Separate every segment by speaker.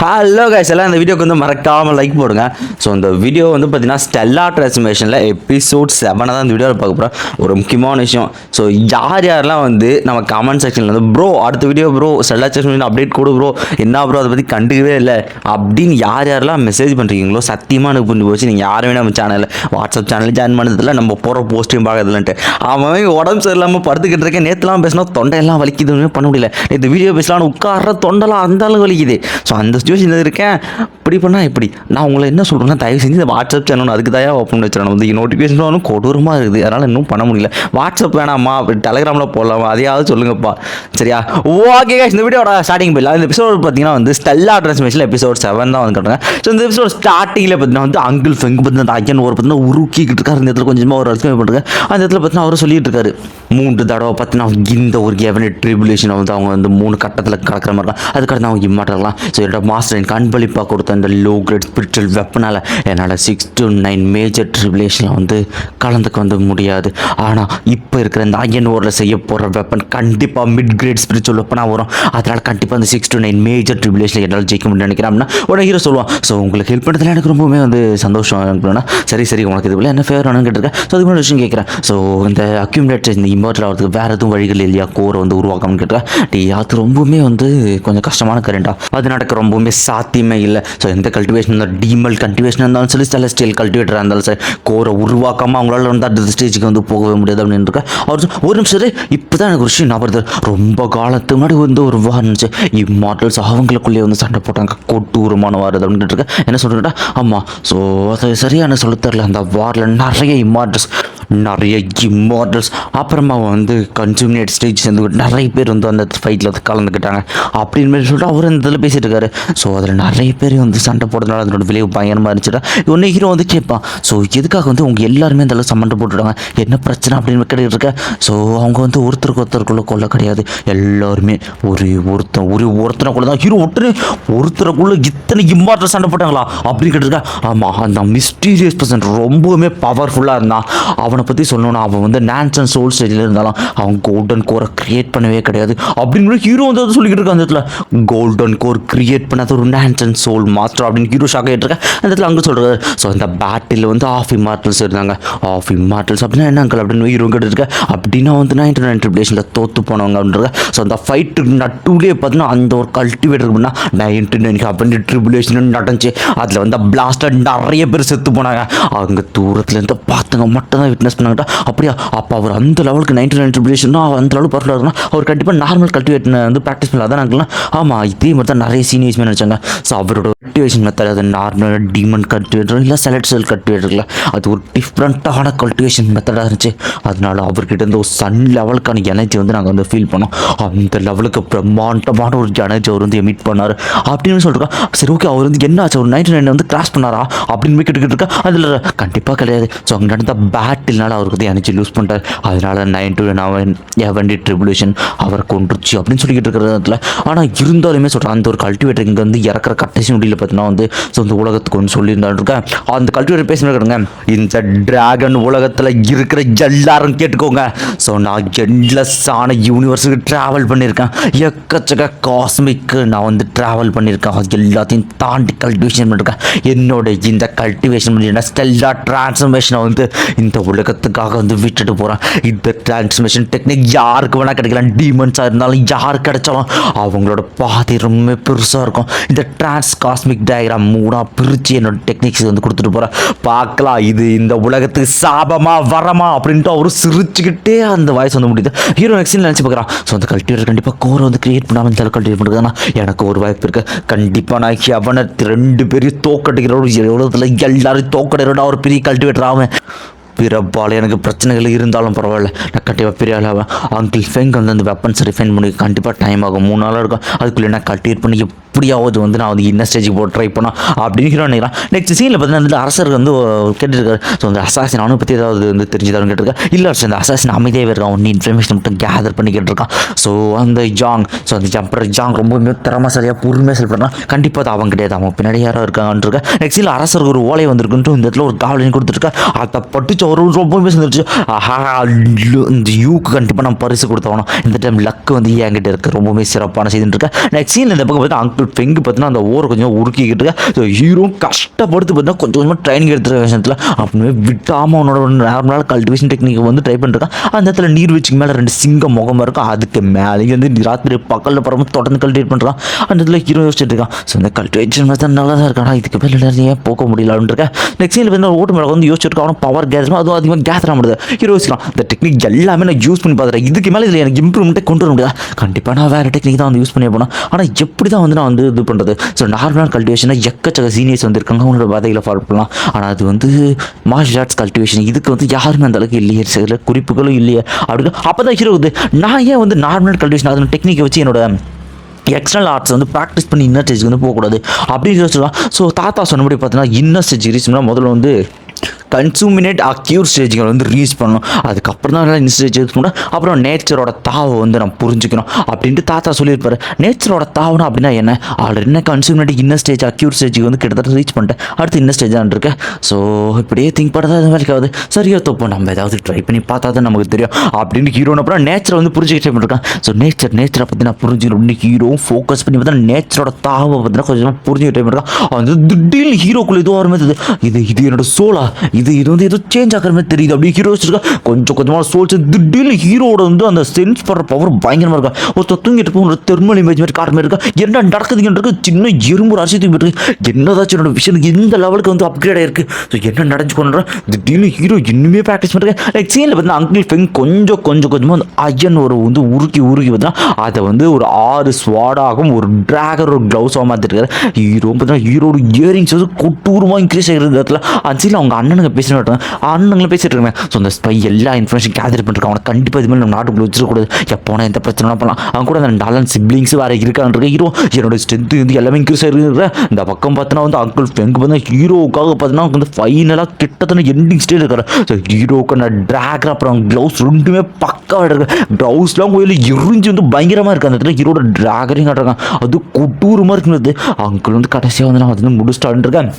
Speaker 1: Hello guys எல்லாம் இந்த வீடியோக்கு வந்து மறக்காமல் லைக் போடுங்க. ஸோ இந்த வீடியோ வந்து பார்த்தீங்கன்னா ஸ்டெல்லா ட்ரான்ஸ்மேஷனில் எபிசோட் செவனை தான் இந்த வீடியோவில் பார்க்க போகிறோம் ஒரு முக்கியமான விஷயம். ஸோ யார் யாரெல்லாம் வந்து நம்ம கமெண்ட் செக்ஷனில் வந்து ப்ரோ அடுத்த video bro stellar transformation update கொடு ப்ரோ என்ன ப்ரோ அதை பற்றி கண்டுக்கவே இல்லை. அப்படின்னு யார் யாரெல்லாம் மெசேஜ் பண்ணுறீங்களோ சத்தியமாக எனக்கு புரிஞ்சு போச்சு. நீங்கள் யாருமே நம்ம சேனலில் வாட்ஸ்அப் சேனலில் ஜாயின் பண்ணதில்ல நம்ம போகிற போஸ்ட்டையும் பார்க்கறதுலன்ட்டு. அவன் உடம்பு சரியில்லாமல் படுத்துக்கிட்டு இருக்கேன். நேற்றுலாம் பேசினா தொண்டையெல்லாம் வலிக்குதுன்னு பண்ண முடியல. இந்த வீடியோ பேசலாம்னு உட்கார்ற தொண்டெல்லாம் அந்த அளவு வலிக்குது. ஸோ அந்த சுச்சுவேஷனில் இருக்கேன்? இப்படி பண்ணால் இப்படி. நான் உங்களை என்ன சொல்கிறேன்னா தயவு செஞ்சு இந்த வாட்ஸ்அப் சேனல் அதுக்கு தான் ஓப்பன் வச்சிடணும். வந்து நோட்டிஃபிகேஷன் ஒன்றும் கொடூரமாக இருக்குது. அதனால் இன்னும் பண்ண முடியல. வாட்ஸ்அப் வேணாமா டெலகிராமில் போடலாமா? அதையாவது சொல்லுங்கப்பா. சரியா? ஓகே இந்த வீடியோட ஸ்டார்டிங் போயிடலாம் இந்த எபிசோட் பார்த்தீங்கன்னா வந்து ஸ்டெல்லா ட்ரான்ஸ்மிஷன் எபிசோட் செவன் தான் வந்து கட்டுறாங்க ஸோ இந்த எபிசோட் ஸ்டார்டிங்கில் பார்த்தீங்கன்னா வந்து அங்கிள் ஃபெங்கு பார்த்தீங்கன்னா ஐயன் ஒரு பார்த்தீங்கன்னா உருக்கிக்கிட்டு இருக்காரு. இந்த இடத்துல கொஞ்சமாக ஒரு அர்த்தம் பண்ணுறாங்க அந்த இடத்துல பார்த்தீங்கன்னா அவர் சொல்லிட்டு இருக்காரு. மூன்று தடவை பார்த்தீங்கன்னா இந்த ஒரு எவனி ட்ரிபுலேஷனை வந்து அவங்க வந்து மூணு கட்டத்தில் கலக்கிற மாதிரி இருக்கலாம் அதுக்கடுத்து அவங்க இம்மாட்டலாம் ஸோ என்னோட மாஸ்டர் எனக்கு அன்பளிப்பாக கொடுத்த அந்த லோ கிரேட் ஸ்பிரிச்சுவல் வெப்பனால் என்னால் சிக்ஸ் டு நைன் மேஜர் ட்ரிபுலேஷனில் வந்து கலந்துக்க வந்து முடியாது. ஆனால் இப்போ இருக்கிற இந்த ஐயன் ஓரில் செய்ய போகிற வெப்பன் கண்டிப்பாக மிட் கிரேட் ஸ்பிரிச்சுவல் வெப்பனாக வரும். அதனால் கண்டிப்பாக அந்த சிக்ஸ் டு நைன் மேஜர் ட்ரிபுலேஷனில் என்னால் ஜெயிக்க முடியும்னு நினைக்கிறேன் அப்படின்னா உடனே ஹீரோ சொல்லுவான். ஸோ உங்களுக்கு ஹெல்ப் பண்ணுறதுல எனக்கு ரொம்பவுமே வந்து சந்தோஷம் இருக்குன்னா சரி சரி உனக்கு இது என்ன ஃபேவர் வேணும்னு கேட்டிருக்கேன் ஸோ அதுக்கு முன்னாடி விஷயம் கேட்குறேன். ஸோ இந்த அக்யூமுலேட்டர் இந்த இமோட்டல் ஆகிறதுக்கு வேறு எதுவும் வழிகள் இல்லையா? கோரை வந்து உருவாக்கணும்னு கேட்டேன் டே அது ரொம்பவுமே வந்து கொஞ்சம் கஷ்டமான கரண்டா அது நடக்க ரொம்பவுமே சாத்தியமே இல்லை. ஸோ எந்த கல்டிவேஷன் இருந்தால் டீமல் கல்டிவேஷன் இருந்தாலும் சரி செலஸ்டியல் கல்டிவேட்டராக இருந்தாலும் சரி கோரை உருவாக்காமல் அவங்களால வந்து அடுத்த ஸ்டேஜுக்கு வந்து போகவே முடியாது அப்படின்னு இருக்கேன் அவர் ஒரு நிமிஷம் இப்போ தான் எனக்கு ஒரு விஷயம் ஞாபகம் ரொம்ப காலத்துக்கு முன்னாடி வந்து ஒரு வார் இருந்துச்சு இம்மார்டல்ஸ் அவங்களுக்குள்ளேயே வந்து சண்டை போட்டாங்க. கொட்டூரமான வார் அப்படின்ட்டு இருக்கேன் என்ன சொல்கிறேன் ஆமாம் ஸோ அதை சரியான சொல்ல தெரில அந்த வாரில் நிறைய இம்மார்டல்ஸ் நிறைய இம்மார்டல்ஸ் அப்புறமா வந்து கன்சூமினேட் ஸ்டேஜ் சேர்ந்து நிறைய பேர் வந்து அந்த ஃபைட்டில் வந்து கலந்துக்கிட்டாங்க. அப்படின்னு மாதிரி சொல்லிட்டு அவர் இந்த இதில் பேசிட்டு இருக்காரு. ஸோ அதில் நிறைய பேர் வந்து சண்டை போடுறதுனால அதனோட விளைவு பயங்கரமாக இருந்துச்சுடா. ஒன்று ஹீரோ வந்து கேட்பான். ஸோ எதுக்காக வந்து அவங்க எல்லாருமே அந்த அளவுக்கு சண்டை போட்டுட்டாங்க என்ன பிரச்சனை அப்படின்னு கேட்டுட்டு இருக்க? ஸோ அவங்க வந்து ஒருத்தருக்கு ஒருத்தருக்குள்ள கொல்ல கிடையாது. எல்லாருமே ஒரு ஒருத்தன் ஒரு ஒருத்தனைக்குள்ள தான் ஹீரோ ஒருத்தர் ஒருத்தருக்குள்ள இத்தனை இம்மார்டல் சண்டை போட்டாங்களா? அப்படின்னு கேட்டிருக்கேன் ஆமாம் அந்த மிஸ்டீரியஸ் பர்சன் ரொம்பவுமே பவர்ஃபுல்லாக இருந்தான். அவனை பற்றி சொல்லணும்னா அவன் வந்து டான்ஸ் அண்ட் சோல் ஸ்டேஜில் இருந்தாலும் அவன் கோல்டன் கோரை கிரியேட் பண்ணவே கிடையாது. அப்படின்னு ஹீரோ வந்து அதை சொல்லிக்கிட்டு இருக்கான் அந்த இடத்துல. கோல்டன் கோர் கிரியேட் பண்ணாத ஒரு டான்ஸ் அண்ட் சோல் மாஸ்டர் அப்படின்னு ஹீரோ ஷாக் ஆகிட்டு அந்த இடத்துல அங்கே சொல்கிறாரு ஸோ அந்த பேட்டில் வந்து ஆஃப் இம்மார்டல்ஸ் இருந்தாங்க. ஆஃப் இம்மார்டல்ஸ் அப்படின்னா என்ன அங்கிள் அப்படின்னு ஹீரோ கேட்டுருக்க அப்படின்னா வந்து நைன்டி நைன் ட்ரிபிளேஷனில் தோற்று போனவங்க அப்படின்ற ஸோ அந்த ஃபைட்டு நட்டுலேயே பார்த்தீங்கன்னா அந்த ஒரு கல்டிவேட்டர் அப்படின்னா நைன்டி நைன் அப்படின்னு ட்ரிபுலேஷன் நடந்துச்சு. அதில் வந்து பிளாஸ்டர் நிறைய பேர் செத்து போனாங்க. அங்கே தூரத்துலேருந்து பார்த்தவங்க மட்டும் தான் விட்னஸ் பண்ணாங்கட்டா அப்படியா? அப்போ அவர் அந்த லெவலுக்கு நைன்டி நைன் ட்ரிபுலேஷன்னா அந்த லெவலுக்கு பர்ஃபெக்டாக இருக்குன்னா அவர் கண்டிப்பாக நார்மல் கல்டிவேட் வந்து ப்ராக்டிஸ் பண்ணல அதான் நாங்களாம் ஆமாம் இதே மாதிரி தான் நிறைய சீனியர்ஸ் நினச்சாங்க. ஸோ அவரோட கல்டிவேஷன் மெத்தட் அது நார்மல் டீமன் கல்டிவேட்டர் இல்லை செலட் செல் கல்டிவேட்டர்ல அது ஒரு டிஃப்ரெண்ட்டான கல்டிவேஷன் மெத்தடாக இருந்துச்சு. அதனால அவர்கிட்ட இருந்து ஒரு சன் லெவலுக்கான எனர்ஜி வந்து நாங்கள் வந்து ஃபீல் பண்ணோம். அந்த லெவலுக்கு பிரம்மாண்டமான ஒரு எனர்ஜி அவர் வந்து எமிட் பண்ணார். அப்படின்னு சொல்லிருக்கோம் சரி ஓகே அவர் வந்து என்ன ஆச்சு ஒரு நைன்டி நைன் வந்து கிராஸ் பண்ணாரா? அப்படின்னு போய் கேட்டுக்கிட்டு இருக்கா. அதில் கண்டிப்பாக கிடையாது. ஸோ அங்கே நடந்த நாள் அவருக்கு வந்து எனர்ஜி லூஸ் பண்ணிட்டார். அதனால நைன் டு நவன் எவன்டி ட்ரிபுலேஷன் அவரை கொண்டுருச்சு அப்படின்னு சொல்லிக்கிட்டு இடத்துல ஆனால் இருந்தாலுமே சொல்கிறேன் அந்த ஒரு கல்டிவேட்டர் இங்கே வந்து இறக்குற கடைசி முடியல பார்த்தீங்கன்னா வந்து ஸோ இந்த உலகத்துக்கு ஒன்று சொல்லியிருந்தாரு இருக்கேன் அந்த கல்டிவேட்டர் பேசினாருங்க இந்த டிராகன் உலகத்தில் இருக்கிற எல்லாரும் கேட்டுக்கோங்க. ஸோ நான் எண்ட்லெஸ்ஸான யூனிவர்ஸுக்கு ட்ராவல் பண்ணியிருக்கேன். எக்கச்சக்க காஸ்மிக்கு நான் வந்து ட்ராவல் பண்ணியிருக்கேன். அது எல்லாத்தையும் தாண்டி கல்டிவேஷன் பண்ணியிருக்கேன். என்னோட இந்த கல்டிவேஷன் பண்ணியிருந்தேன் ஸ்டெல்லா டிரான்ஸ்ஃபர்மேஷனை வந்து இந்த உலகத்துக்காக வந்து விட்டுட்டு போகிறான் இந்த டிரான்ஸ்மிஷன் டெக்னிக் யாருக்கு வேணால் கிடைக்கலாம். டீமன்ஸாக இருந்தாலும் யார் கிடைச்சாலும் அவங்களோட பாதை ரொம்ப பெருசாக இருக்கும். இந்த டிரான்ஸ் காஸ்மிக் டயக்ராம் மூணாக பிரித்து என்னோட டெக்னிக்ஸ் வந்து கொடுத்துட்டு போகிறேன் பார்க்கலாம் இது இந்த உலகத்துக்கு சாபமா வரமா அப்படின்ட்டு அவர் சிரிச்சுக்கிட்டே அந்த வாய்ஸ் வந்து முடியுது. ஹீரோ நெக்ஸ்ட் நினச்சி பார்க்குறான் ஸோ அந்த கல்டிவேட்டர் கண்டிப்பாக கோரை வந்து கிரியேட் பண்ணாமல் இந்த கல்டிவேட் பண்ணுறதுனா எனக்கு ஒரு வாய்ப்பு இருக்குது கண்டிப்பாக நான் எவனை ரெண்டு பேரையும் தோக்கடிக்கிற ஒரு உலகத்தில் எல்லாரும் தோக்கடிக்கிறோட ஒரு பெரிய கல்டிவேட்டர் ஆவேன். பிறப்பால் எனக்கு பிரச்சனைகள் இருந்தாலும் பரவாயில்ல. நான் கண்டிப்பாக பெரிய ஆளாவேன் அங்கிள் ஃபெங்க் வந்து அந்த வெப்பன்ஸ் ரிஃபைன் பண்ணி கண்டிப்பாக டைம் ஆகும். மூணு நாளாக இருக்கும். அதுக்குள்ளே நான் கல்டிவேட் பண்ணி எப்படியாவது வந்து நான் வந்து இன்ன ஸ்டேஜுக்கு போட்டு ட்ரை பண்ணோம் அப்படின்னு ஹீரோ நினைக்கிறான். நெக்ஸ்ட் சீனில் பார்த்தீங்கன்னா வந்து அரசர் வந்து கேட்டுருக்காரு. ஸோ அந்த அசாசின் அவனை பற்றி ஏதாவது வந்து தெரிஞ்சுதான் கேட்டிருக்கேன் இல்லை அரசு அந்த அசாசின் அமைதியாகவே இருக்கான். ஒன்று இன்ஃபர்மேஷன் மட்டும் கேதர் பண்ணி கேட்டிருக்கான். ஸோ அந்த ஜாங் ஸோ அந்த ஜம்பர் ஜாங் ரொம்பவுமே சரியாக பொறுமையாக செல் பண்ணுறான் கண்டிப்பாக அது அவன் கிடையாது. அவன் பின்னாடி யாரோ இருக்காங்கன்னு இருக்கேன் நெக்ஸ்ட் சீனில் அரசருக்கு ஒரு ஓலை வந்திருக்குன்ட்டு இந்த இடத்துல ஒரு காவலின் கொடுத்துருக்கேன் அதை பட்டுச்சு ஒரு ரொம்பவுமே சந்திச்சு ஆஹா இந்த யூக்கு கண்டிப்பாக நம்ம பரிசு கொடுத்தவனும் இந்த டைம் லக்கு வந்து என்கிட்ட இருக்குது ரொம்பவுமே சிறப்பான செய்துன்னு இருக்கேன் நெக்ஸ்ட் சீன் இந்த பக்கம் பார்த்தா அங்கிள் பெங்கு பார்த்தீங்கன்னா அந்த ஓரை கொஞ்சம் உருக்கிக்கிட்டு இருக்கேன் ஸோ ஹீரோ கஷ்டப்படுத்து பார்த்தீங்கன்னா கொஞ்சம் கொஞ்சமாக ட்ரைனிங் எடுத்துகிற விஷயத்தில். அப்படியே விட்டாமல் அவனோட நார்மலாக கல்டிவேஷன் டெக்னிக் வந்து ட்ரை பண்ணிருக்கேன் அந்த இடத்துல நீர் வச்சுக்கு மேலே ரெண்டு சிங்க முகமாக இருக்கும் அதுக்கு மேலே வந்து ராத்திரி பக்கத்தில் பரம தொடர்ந்து கல்டிவேட் பண்ணுறான் அந்த இடத்துல ஹீரோ யோசிச்சுட்டு இருக்கான். ஸோ இந்த கல்டிவேஷன் பார்த்தா நல்லா தான் இருக்கானா இதுக்கு மேலே ஏன் போக முடியல அப்படின்னு இருக்கேன் நெக்ஸ்ட் சீனில் பார்த்தீங்கன்னா ஓட்டு மேலே வந்து யோசிச்சிருக்கான் அவனும் பவர் கேதரும் அதுவும் அதிகமாக கேதர் முடியாது யோசிக்கலாம் இந்த டெக்னிக் எல்லாமே நான் யூஸ் பண்ணி பார்த்துறேன் இதுக்கு மேலே இதில் எனக்கு இம்ப்ரூவ்மெண்ட்டே கொண்டு வர முடியாது? கண்டிப்பாக நான் வேறு டெக்னிக் தான் வந்து யூஸ் பண்ணி போனேன் ஆனால் எப்படி தான் வந்து நான் வந்து இது பண்ணுறது ஸோ நார்மலான கல்டிவேஷனாக எக்கச்சக்க சீனியர்ஸ் வந்து இருக்காங்க அவங்களோட வதைகளை ஃபாலோ பண்ணலாம். ஆனால் அது வந்து மார்ஷல் ஆர்ட்ஸ் கல்டிவேஷன் இதுக்கு வந்து யாருமே அந்த அளவுக்கு இல்லையே. சில குறிப்புகளும் இல்லையே. அப்படின்னு அப்போ தான் ஹீரோ வந்து நான் ஏன் வந்து நார்மல் கல்டிவேஷன் அதோட டெக்னிக்கை வச்சு என்னோட எக்ஸ்டர்னல் ஆர்ட்ஸ் வந்து ப்ராக்டிஸ் பண்ணி இன்னர் ஸ்டேஜ்க்கு வந்து போகக்கூடாது? அப்படின்னு சொல்லலாம் ஸோ தாத்தா சொன்னபடி பார்த்தீங்கன்னா இன்னர் ஸ்டேஜ் ரீச்னா முதல்ல வந்து கன்சூமினேட் அக்யூர் ஸ்டேஜ்கள் வந்து ரீச் பண்ணணும். அதுக்கப்புறம் தான் இந்த ஸ்டேஜ் யூஸ் பண்ணணும் அப்புறம் நேச்சரோட தாவை வந்து நம்ம புரிஞ்சுக்கணும். அப்படின்ட்டு தாத்தா சொல்லியிருப்பாரு. நேச்சரோட தாவனா அப்படின்னா என்ன? ஆல்ரெடி என்ன கன்சூமினேட் இன்ன ஸ்டேஜ் அக்யூர் ஸ்டேஜுக்கு வந்து கிட்டத்தட்ட ரீச் பண்ணிட்டேன். அடுத்து இன்னர் ஸ்டேஜ் தான் இருக்கேன் ஸோ இப்படியே திங்க் பண்ணுறது அது வேலைக்கு ஆகுது. சரியா தப்போ. நம்ம ஏதாவது ட்ரை பண்ணி பார்த்தா தான் நமக்கு தெரியும். அப்படின்னு ஹீரோ அப்புறம் நேச்சரை வந்து புரிஞ்சுக்கிட்டே பண்ணிருக்கேன் ஸோ நேச்சர் நேச்சரை பற்றி நான் புரிஞ்சுக்கணும். அப்படின்னு ஹீரோவும் ஃபோக்கஸ் பண்ணி பார்த்தா நேச்சரோட தாவை பார்த்தீங்கன்னா கொஞ்சம் புரிஞ்சுக்கிட்டே பண்ணிருக்கான் அது வந்து திடீர்னு ஹீரோக்குள்ள இதுவாக இருந்தது. இது இது என்னோட சோலா இது இது வந்து ஏதோ சேஞ்ச் ஆகிற மாதிரி தெரியுது. அப்படி ஹீரோ வச்சிருக்கா. கொஞ்சம் கொஞ்சமாக சோல்ஸ் திடீர்னு ஹீரோட வந்து அந்த சென்ஸ் பண்ணுற பவர் பயங்கரமாக இருக்கா. ஒருத்தர் தூங்கிட்டு போய் ஒரு தெர்மல் இமேஜ் மாதிரி காட்டுற மாதிரி இருக்கா. என்ன நடக்குதுங்கிறது சின்ன எறும்பு அரிசி தூக்கி இருக்கு. என்னதாச்சும் என்னோட விஷயம் இந்த லெவலுக்கு வந்து அப்கிரேட் ஆயிருக்கு. ஸோ என்ன நடந்து கொண்டு திடீர்னு ஹீரோ இன்னுமே ப்ராக்டிஸ் பண்ணுறேன் லைக் சீனில் பார்த்தீங்கன்னா அங்கிள் ஃபெங் கொஞ்சம் கொஞ்சம் கொஞ்சமாக அந்த ஐயன் ஒரு வந்து உருக்கி உருக்கி பார்த்தீங்கன்னா அதை வந்து ஒரு ஆறு ஸ்வாடாகவும் ஒரு ட்ராகர் ஒரு க்ளவுஸாக மாற்றிருக்காரு ஹீரோ பார்த்தீங்கன்னா ஹீரோட இயரிங்ஸ் வந்து கொட்டூரமாக இன்க்ரீஸ் ஆகிருந்த இடத்துல. அந்த சீனில் அவங்க அண்ணனுங்க பேசிட்டு இருக்காங்க அண்ணனுங்களும் பேசிட்டு இருக்காங்க ஸோ அந்த ஸ்பை எல்லா இன்ஃபர்மேஷன் கேதர் பண்ணிருக்காங்க அவனை கண்டிப்பாக இது மாதிரி நம்ம நாட்டுக்குள்ள வச்சிருக்கக்கூடாது எப்போனா எந்த பிரச்சனை பண்ணலாம். அவன் கூட அந்த டாலன் சிப்ளிங்ஸ் வேறு இருக்கான்னு ஹீரோ என்னோட ஸ்ட்ரென்த்து வந்து எல்லாமே இன்க்ரீஸ் ஆகிருக்கிற இந்த பக்கம் பார்த்தீங்கன்னா வந்து அங்கிள் ஃபெங்க் பார்த்தீங்கன்னா ஹீரோவுக்காக பார்த்தீங்கன்னா வந்து ஃபைனலாக கிட்டத்தட்ட எண்டிங் ஸ்டேஜ் இருக்காரு. ஸோ ஹீரோவுக்கு நான் ட்ராகர் அப்புறம் க்ளவுஸ் ரெண்டுமே பக்காவாக இருக்கு க்ளவுஸ்லாம் கோயில் எரிஞ்சு வந்து பயங்கரமாக இருக்குது அந்த இடத்துல ஹீரோட ட்ராகரையும் காட்டுறாங்க. அது கொட்டூரமாக இருக்கிறது அங்கிள் வந்து கடைசியாக வந்து நான் வந்து முடிச்சுட்டான்னு இருக்கேன்.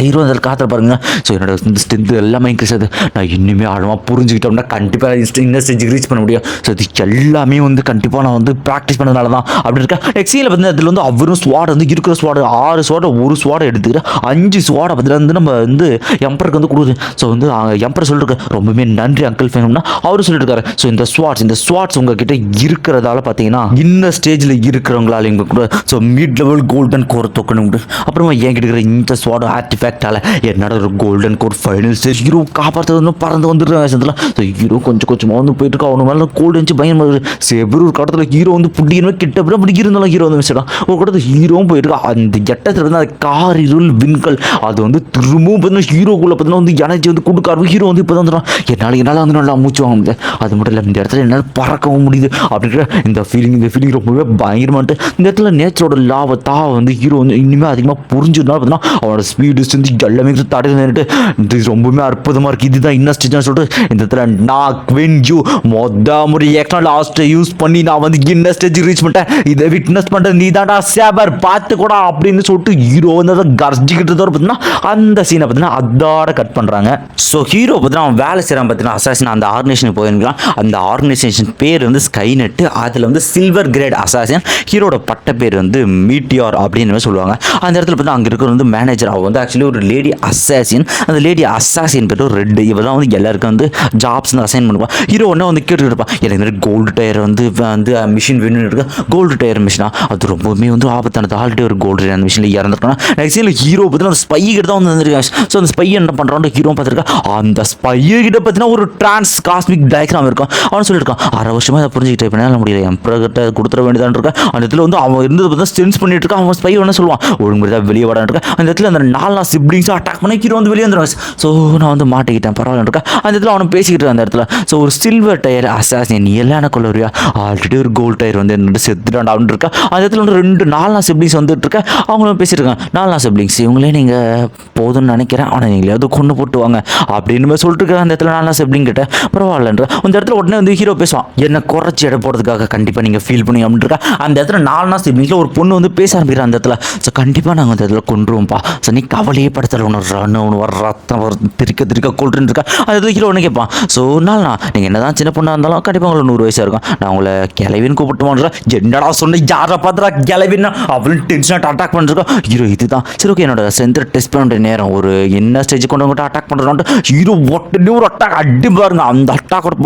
Speaker 1: ஹீரோ அதில் காத்திர பாருங்க. ஸோ என்னோட ஸ்ட்ரென்த் எல்லாமே இன்க்ரீஸ் ஆகுது. நான் இன்னுமே ஆழமாக புரிஞ்சுக்கிட்டோம்னா கண்டிப்பாக இன்னர் ஸ்டேஜுக்கு ரீச் பண்ண முடியும். ஸோ இது எல்லாமே வந்து கண்டிப்பாக நான் வந்து ப்ராக்டிஸ் பண்ணதுனால தான் அப்படி இருக்கேன். நெக்ஸ்டில் வந்து அதில் வந்து அவரும் ஸ்வாட் வந்து இருக்கிற ஸ்வாடு ஆறு ஸ்வாடை ஒரு ஸ்வாடை எடுத்துக்கிட்டு அஞ்சு ஸ்வாடை பதில் வந்து நம்ம வந்து எம்பருக்கு வந்து கொடுக்குது. ஸோ வந்து எம்பர் சொல்லியிருக்காரு ரொம்பவே நன்றி அங்கிள் ஃபேம்னா அவரும் சொல்லியிருக்காரு ஸோ இந்த ஸ்வாட்ஸ் இந்த ஸ்வாட்ஸ் உங்ககிட்ட இருக்கிறதால பார்த்தீங்கன்னா இந்த ஸ்டேஜில் இருக்கிறவங்களால இவங்க கூட so mid level golden core தொக்கணும் அப்புறமா என்கிட்ட இருக்கிற இந்த ஸ்வாட் ஆர்டிஃபேக்டால என்னோட ஒரு golden code final stage hero காப்பாற்றுறது வந்து பறந்து வந்துடுறேன் விஷயத்தில் ஸோ ஹீரோ கொஞ்சம் கொஞ்சமாக வந்து போயிட்டு இருக்கா அவனு மேலே கோல்டு வச்சு பயங்கரமாக செவ்வறு ஒரு கடத்தில் ஹீரோ வந்து பிடிக்கணும் கிட்ட போய் அப்படி இருந்தாலும் ஹீரோ வந்து மிஸ்டா ஒரு கடத்தில் ஹீரோவும் போயிட்டு அந்த எட்டத்தில் இருந்து அந்த கார் இருள் விண்கல் அது வந்து திரும்பவும் பார்த்தீங்கன்னா ஹீரோக்குள்ளே பார்த்தீங்கன்னா வந்து எனர்ஜி வந்து கொடுக்காரு ஹீரோ வந்து இப்போ தான் வந்துடும் என்னால் என்னால் வந்து நல்லா மூச்சு வாங்க முடியாது அது மட்டும் இல்லை இந்த இடத்துல என்னால் பறக்கவும் முடியுது. அப்படின்ற இந்த ஃபீலிங் இந்த ஃபீலிங் ரொம்பவே பயங்கரமாட்டு இந்த இடத்துல நேச்சரோட லாவை வந்து ஹீரோ வந்து இன்னுமே அதிகமாக புரிஞ்சதுனால பார்த்தீங்கன்னா அவனோட ஸ்பீடு செஞ்சு எல்லாமே தடை நின்றுட்டு இது ரொம்பவுமே அற்புதமாக இருக்குது இதுதான் இன்னும் ஸ்டேஜ்னு சொல்லிட்டு இந்த இடத்துல நான் வின் யூ மொத முறை எக்ஸ்ட்ரா லாஸ்ட்டை யூஸ் பண்ணி நான் வந்து இன்னர் ஸ்டேஜ் ரீச் பண்ணிட்டேன். இதை விட்னஸ் பண்ணுறது நீ தான்டா சேபர் பார்த்து கூட அப்படின்னு சொல்லிட்டு ஹீரோ வந்து அதை கர்ஜிக்கிட்டு பார்த்தீங்கன்னா அந்த சீனை பார்த்தீங்கன்னா அதோட கட் பண்ணுறாங்க ஸோ ஹீரோ பார்த்தீங்கன்னா அவன் வேலை செய்கிறான் பார்த்தீங்கன்னா அசாசின் அந்த ஆர்கனைசேஷன் போயிருக்கலாம். அந்த ஆர்கனைசேஷன் பேர் வந்து ஸ்கைநெட்டு அதில் வந்து சில்வர் கிரேட் அசாசின் ஹீரோட பட்ட பேர் வந்து மீட்டியார் அப்படின்னு சொல்லுவாங்க. அந்த இடத்துல பார்த்தா அங்கே இருக்கிற வந்து மேனேஜர் அவள் வந்து ஆக்சுவலி ஒரு லேடி அசாசின் அந்த லேடி அசாசின் பேர் ஒரு ரெட் இவ தான் வந்து எல்லாருக்கும் வந்து ஜாப்ஸ் வந்து அசைன் பண்ணுவான் ஹீரோ ஒன்றா வந்து கேட்டுக்கிட்டு இருப்பான் எனக்கு இந்த கோல்டு டயர் வந்து வந்து மிஷின் வேணும்னு இருக்கு. கோல்டு டயர் மிஷினா அது ரொம்பவுமே வந்து ஆபத்தானது. ஆல்ரெடி ஒரு கோல்டு டயர் அந்த மிஷினில் இறந்துருக்கான் நெக்ஸ்ட் சீனில் ஹீரோ பார்த்தீங்கன்னா அந்த ஸ்பை கிட்ட தான் வந்து வந்திருக்காங்க ஸோ அந்த ஸ்பை என்ன பண்ணுறான் ஹீரோ பார்த்துருக்கா? அந்த ஸ்பை கிட்ட பார்த்தீங்கன்னா ஒரு டிரான்ஸ் காஸ்மிக் டயக்ராம் இருக்கும். அவன் சொல்லியிருக்கான் அரை வருஷமாக அதை புரிஞ்சுக்கிட்டே இப்போ என்னால் முடியல. என் கிட்ட கொடுத்துட வேண்டியதான் இருக்கா அந்த இடத்துல வந்து அவன் இருந்தது பார்த்தா சென்ஸ் பண்ணிட்டு இருக்கான். அவன் ஸ்பை என்ன சொல்லுவான். ஒழுங்கு தான் வெளியே வரான் இருக்கா அந்த இடத்துல அந்த நாலா சிப்ளிங்ஸும் அட்டாக் பண்ணி ஹீரோ வந்து வெளியே வந்துடும் ஸோ நான் வந்து மாட்டிக்கிட்டேன். பரவாயில்ல இருக்கா அந்த இடத்துல அவனை பேசிக்கிட்டு அந்த இடத்துல. ஸோ ஒரு சில்வர் டயர் அசாஸ் நீ எல்லாம் எனக்கு கொள்ளுறியா ஆல்ரெடி ஒரு கோல்டு டயர் வந்து என்னோட செத்துட்டான் அப்படின்னு இருக்கா? அந்த இடத்துல வந்து ரெண்டு நாலா சிப்ளிங்ஸ் வந்துட்டு இருக்கா? அவங்களும் பேசிட்டு இருக்காங்க. நாலா சிப்ளிங்ஸ் இவங்களே நீங்கள் போதும்னு நினைக்கிறேன். ஆனால் நீங்களே அது கொண்டு போட்டுவாங்க அப்படின்னு மாதிரி சொல்லிட்டு இருக்க அந்த இடத்துல நாலா சிப்ளிங் கிட்ட. பரவாயில்லன்ற. அந்த இடத்துல உடனே வந்து ஹீரோ பேசுவான். என்ன குறைச்சி எடை போடுறதுக்காக கண்டிப்பாக நீங்கள் ஃபீல் பண்ணி அப்படின்ட்டு அந்த இடத்துல நாலு நாள் சிப்ளிங்ஸில் ஒரு பொண்ணு வந்து பேச ஆரம்பிக்கிறேன் அந்த இடத்துல. ஸோ கண்டிப்பாக நாங்கள் அந்த இடத்துல கொண்டுருவோம்ப்பா ஸோ நீ கவலை அதே படத்தில் ஒன்று ரன் ஒன்று வர ரத்தம் வர திருக்க திருக்க கொள்றேன்னு இருக்கா? அது ஹீரோ ஒன்று கேட்பான் ஸோ நாள்ண்ணா நீங்கள் என்ன தான் சின்ன பொண்ணாக இருந்தாலும் கண்டிப்பாக உங்களுக்கு நூறு வயசாக இருக்கும். நான் உங்களை கிளவின்னு கூப்பிட்டுமான்றா? என்னடா சொன்ன யாரை பார்த்துடா கிளவின்னா? அவளும் டென்ஷனாக அட்டாக் பண்ணிருக்கா. ஹீரோ இதுதான். சரி ஓகே என்னோட சென்டர் டெஸ்ட் பண்ணுற நேரம். ஒரு என்ன ஸ்டேஜ் கொண்டு வந்துட்டு அட்டாக் பண்ணுறான்ட்டு ஹீரோ ஒட்டனே ஒரு அட்டாக் அடி பாருங்க அந்த அட்டாக்கோட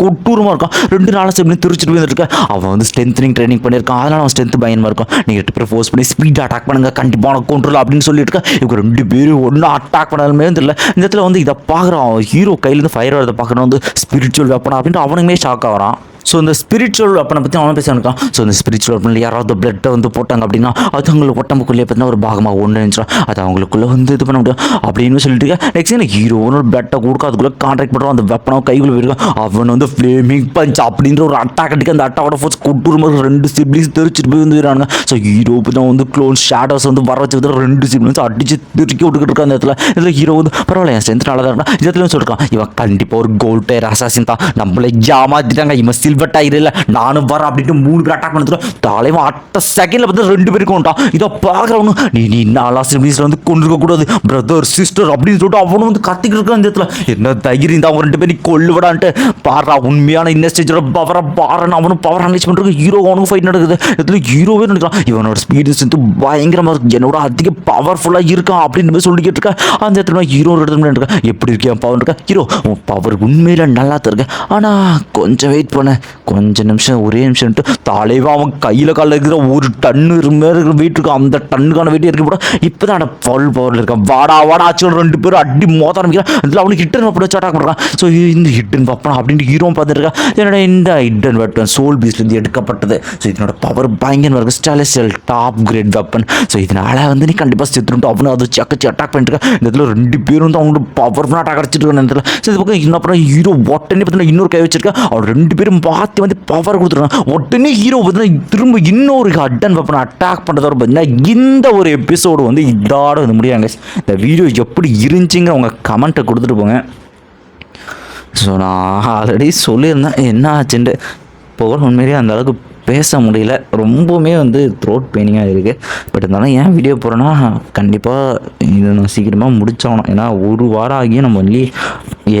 Speaker 1: கொட்டூரமாக இருக்கும் ரெண்டு நாளாக எப்படி திருச்சிட்டு வந்துருக்க அவன் வந்து ஸ்ட்ரென்த்னிங் ட்ரைனிங் பண்ணியிருக்கான். அதனால் அவன் ஸ்ட்ரென்த் பயமாக இருக்கும். நீங்கள் ரெண்டு பேரும் ஃபோர்ஸ் பண்ணி ஸ்பீட் அட்டாக் பண்ணுங்க. கண்டிப்பாக உனக்கு கொண்டுல அப்படின்னு சொல்லிட்டு இவங்க ரெண்டு பேரும் ஒன்றும் அட்டாக் பண்ணாலுமே தெரியல இந்த இடத்துல வந்து இதை பார்க்குறான் ஹீரோ கையிலேருந்து ஃபயர் வரதை பார்க்குறான் வந்து ஸ்பிரிச்சுவல் வெப்பனா அப்படின்ட்டு அவனுமே ஷாக் ஆகிறான் ஸோ இந்த ஸ்பிரிச்சுவல் வெப்பனை பற்றி அவன் பேசியிருக்கான் ஸோ இந்த ஸ்பிரிச்சுவல் வெப்பனில் யாராவது பிளட்டை வந்து போட்டாங்க அப்படின்னா அது அவங்களுக்கு உடம்புக்குள்ளேயே பார்த்தீங்கன்னா ஒரு பாகமாக ஒன்று நினச்சிடும் அது அவங்களுக்குள்ளே வந்து இது பண்ண முடியும் அப்படின்னு சொல்லிட்டு நெக்ஸ்ட் எனக்கு ஹீரோன்னு ஒரு பிளட்டை கொடுக்க அதுக்குள்ளே கான்ட்ராக்ட் பண்ணுறோம் அந்த வெப்பனை கைக்குள்ளே போயிருக்கான் அவன் வந்து ஃப்ளேமிங் பஞ்ச் அப்படின்ற ஒரு அட்டாக் அடிக்க அந்த அட்டாவோட ஃபோர்ஸ் கொட்டுரும் ரெண்டு சிப்ளிங்ஸ் தெரிச்சுட்டு போய் வந்துடுறாங்க ஸோ ஹீரோ தான் வந்து க்ளோன் ஷேடோஸ் வந்து வர வச்சு ரெண்டு சிப்ளிங்ஸ் அடிச்சு திருக்கி விட்டுக்கிட்டு இருக்கான் அந்த இடத்துல. இதில் ஹீரோ வந்து பரவாயில்ல என் ஸ்ட்ரென்த் நல்லா தான் இருக்கா இடத்துல சொல்லிருக்கான். இவன் கண்டிப்பாக ஒரு கோல்ட் ரசாசின் தான். நம்மளை ஏமாத்திட்டாங்க. இவன் சில்வர் டயர் இல்லை நானும் வரேன் அப்படின்ட்டு மூணு பேர் அட்டாக் பண்ணிட்டு தலைவன் அட்ட செகண்டில் பார்த்து ரெண்டு பேருக்கு வந்துட்டான் இதை பார்க்குறவனு. நீ நீ நாலா சிப்ளிங்ஸில் வந்து கொண்டிருக்க கூடாது பிரதர் சிஸ்டர் அப்படின்னு சொல்லிட்டு அவனும் வந்து கத்திக்கிட்டு இருக்கான் இந்த இடத்துல. என்ன தைரியம் தான் அவன் ரெண்டு பேரும் கொல்லுவிடான்ட்டு. பாரா உண்மையான இண்டஸ்ட்ரேஜோட பவரை பாரன் அவனும் பவர் அனலைஸ் பண்ணுறது ஹீரோ அவனுக்கு ஃபைட் நடக்குது. இடத்துல ஹீரோவே நடக்கிறான். இவனோட ஸ்பீடு சேர்ந்து பயங்கரமாக இருக்கும் என்னோட அதிக பவர்ஃபுல்லாக இருக்கான் அப்படின்னு போய் சொல்லிக்கிட்டு அந்த இடத்துல ஹீரோ இடத்துல இருக்கேன் எப்படி இருக்கேன் பவர் இருக்கா? ஹீரோ உன் பவர் உண்மையில் நல்லா தான் இருக்கேன் ஆனால் கொஞ்சம் வெயிட் பண்ணேன் கொஞ்ச நிமிஷம் ஒரே நிமிஷம்ட்டு தலைவா அவன் கையில் காலில் இருக்கிற ஒரு டன்னு மேலே இருக்கிற வீட்டுக்கு அந்த டன்னுக்கான வீட்டு இருக்க போட இப்போ தான் ஃபுல் பவரில் இருக்கான். வாடா வாடா ஆச்சு ரெண்டு பேரும் அடி மோத ஆரம்பிக்கிறான் இதில் அவனுக்கு ஹிட்டன் வெப்பன் வச்சு அட்டாக் பண்ணுறான் ஸோ இந்த ஹிட்டன் வெப்பன் அப்படின்ட்டு ஹீரோ பார்த்துருக்கான் என்னோட இந்த ஹிட்டன் வெப்பன் சோல் பீஸ்லேருந்து எடுக்கப்பட்டது. ஸோ இதனோட பவர் பயங்கரமாக இருக்கும் ஸ்டாலிசல் டாப் கிரேட் வெப்பன் ஸோ இதனால வந்து நீ கண்டிப்பாக செத்துட்டு அவனும் அதை சக்கச்சு அட்டாக் பண்ணிட்டு இருக்கா இந்த இடத்துல ரெண்டு பேரும் வந்து அவங்களோட பவர்ஃபுல்லாக அட்டாக் அடிச்சிட்டு இருக்கான் இந்த இடத்துல. ஸோ இது பக்கம் இன்னும் அப்புறம் ஹீரோ ஒட்டனே பார்த்தீங்கன்னா இன்னொரு கை வச்சிருக்கா அவன் ரெண்டு பேரும் மாற்றி வந்து பவர் கொடுத்துருவாங்க உடனே ஹீரோ பார்த்தீங்கன்னா திரும்ப இன்னொரு அட்டன் வெப்பன் அட்டாக் பண்ணுறதோட பார்த்தீங்கன்னா இந்த ஒரு எபிசோடு வந்து இதோட வந்து முடியாங்க இந்த வீடியோ எப்படி இருந்துச்சுங்கிற உங்கள் கமெண்ட்டை கொடுத்துட்டு போங்க. ஸோ நான் ஆல்ரெடி சொல்லியிருந்தேன். என்ன ஆச்சுன்ட்டு இப்போ கூட உண்மையிலேயே அந்த அளவுக்கு பேச முடியல. ரொம்பவுமே வந்து த்ரோட் பெயினிங்காக இருக்குது பட் இருந்தாலும் ஏன் வீடியோ போகிறேன்னா கண்டிப்பாக இதை நான் சீக்கிரமாக முடிச்சாகணும். ஏன்னா ஒரு வாரம் ஆகியும் நம்ம ஒன்லி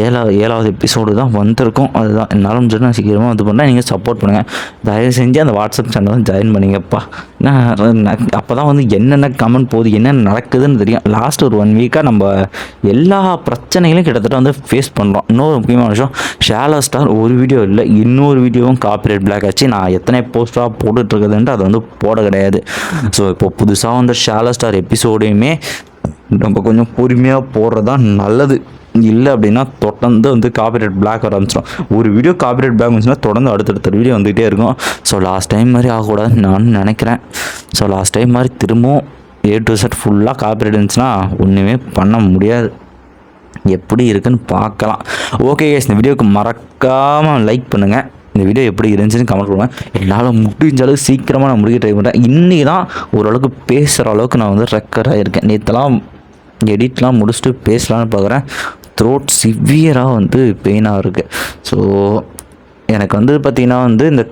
Speaker 1: ஏழாவது ஏழாவது எபிசோடு தான் வந்திருக்கோம். அதுதான். என்னால் முடிஞ்சது நான் சீக்கிரமாக இது பண்ணால் நீங்கள் சப்போர்ட் பண்ணுங்கள் தயவு செஞ்சு அந்த வாட்ஸ்அப் சேனல் ஜாயின் பண்ணிங்கப்பா. நான் அப்போ தான் வந்து என்னென்ன கமெண்ட் போகுது என்னென்ன நடக்குதுன்னு தெரியும். லாஸ்ட் ஒரு ஒன் வீக்காக நம்ம எல்லா பிரச்சனைகளையும் கிட்டத்தட்ட வந்து ஃபேஸ் பண்ணுறோம் இன்னொரு முக்கியமான விஷயம் ஷேலோ ஸ்டார் ஒரு வீடியோ இல்லை இன்னொரு வீடியோவும் காப்பிரைட் பிளாக் ஆச்சு. நான் எத்தனை போஸ்ட்டாக போட்டுட்ருக்குதுன்ட்டு அதை வந்து போட கிடையாது. ஸோ இப்போ புதுசாக வந்த ஷேலோ ஸ்டார் எபிசோடையுமே நம்ம கொஞ்சம் பொறுமையாக போடுறது தான் நல்லது. இல்லை அப்படின்னா தொடர்ந்து வந்து காப்பிரைட் பிளாக் வர ஆரம்பிச்சிடும் ஒரு வீடியோ காப்பிரைட் பிளாக் வந்துச்சுன்னா தொடர்ந்து அடுத்தடுத்த வீடியோ வந்துகிட்டே இருக்கும். ஸோ லாஸ்ட் டைம் மாதிரி ஆகக்கூடாதுன்னு நான் நினைக்கிறேன். ஸோ லாஸ்ட் டைம் மாதிரி திரும்பவும் ஏ டு செட் ஃபுல்லாக காப்பிரைட் இருந்துச்சுன்னா ஒன்றுமே பண்ண முடியாது. எப்படி இருக்குன்னு பார்க்கலாம். ஓகே கேஸ் இந்த வீடியோக்கு மறக்காமல் லைக் பண்ணுங்கள் இந்த வீடியோ எப்படி இருந்துச்சுன்னு கமெண்ட் பண்ணுவேன் என்னால் முடிஞ்ச அளவுக்கு சீக்கிரமாக நான் முடிக்க ட்ரை பண்ணுறேன் இன்றைக்கி தான் ஓரளவுக்கு பேசுகிற அளவுக்கு நான் வந்து ரெக்கர் ஆகியிருக்கேன் நேற்றுலாம் எடிட்லாம் முடிச்சுட்டு பேசலான்னு பார்க்குறேன் த்ரோட் சிவியராக வந்து பெயினாக இருக்குது ஸோ எனக்கு வந்து பார்த்திங்கன்னா வந்து இந்த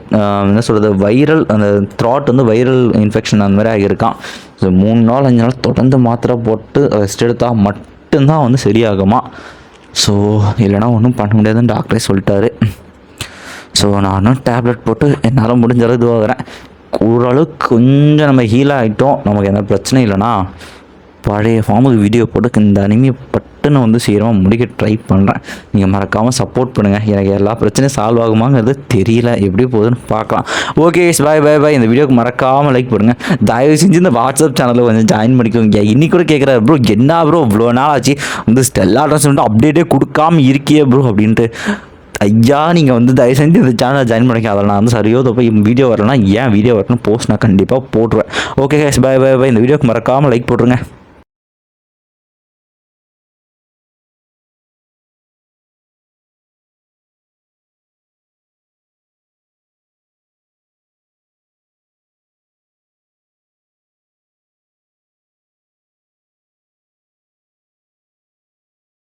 Speaker 1: என்ன சொல்கிறது வைரல் அந்த த்ராட் வந்து வைரல் இன்ஃபெக்ஷன் அந்த மாதிரி ஆகியிருக்கான் ஸோ மூணு நாள் அஞ்சு நாள் தொடர்ந்து மாத்திரை போட்டு ரெஸ்ட் எடுத்தால் மட்டும்தான் வந்து சரியாகுமா? ஸோ இல்லைனா ஒன்றும் பண்ண முடியாதுன்னு டாக்டரே சொல்லிட்டாரு. ஸோ நானும் டேப்லெட் போட்டு என்னால் முடிஞ்ச அளவு இதுவாகிறேன். ஓரளவுக்கு கொஞ்சம் நம்ம ஹீல் ஆகிட்டோம் நமக்கு எந்த பிரச்சனையும் இல்லைனா பழைய ஃபார்முக்கு வீடியோ போட்டு இந்த அனிமையை பட்டுன்னு வந்து சீக்கிரமாக முடிக்க ட்ரை பண்ணுறேன் நீங்கள் மறக்காமல் சப்போர்ட் பண்ணுங்கள் எனக்கு எல்லா பிரச்சனையும் சால்வ் ஆகுமாங்கிறது தெரியல. எப்படி போகுதுன்னு பார்க்கலாம். ஓகே பாய் பாய் பாய் இந்த வீடியோக்கு மறக்காமல் லைக் பண்ணுங்கள் தயவு செஞ்சு இந்த வாட்ஸ்அப் சேனலில் கொஞ்சம் ஜாயின் பண்ணிக்கோங்க. இன்னைக்கு கூட கேட்குறாரு ப்ரோ என்ன ப்ரோ இவ்வளோ நாள் ஆச்சு. வந்து ஸ்டெல்லா ட்ரெஸ் வந்து அப்டேட்டே கொடுக்காம இருக்கியே ப்ரோ அப்படின்ட்டு. ஐயா நீங்கள் வந்து தயவு செஞ்சு இந்த சேனலை ஜாயின் பண்ணிக்க. அதில் நான் வந்து சரியோ தப்போ வீடியோ வரலன்னா ஏன் வீடியோ வரணும் போஸ்ட் நான் கண்டிப்பாக போட்டுருவேன். ஓகே கேஸ் பாய் பாய் பாய் இந்த வீடியோக்கு மறக்காமல் லைக் போட்டுருங்க.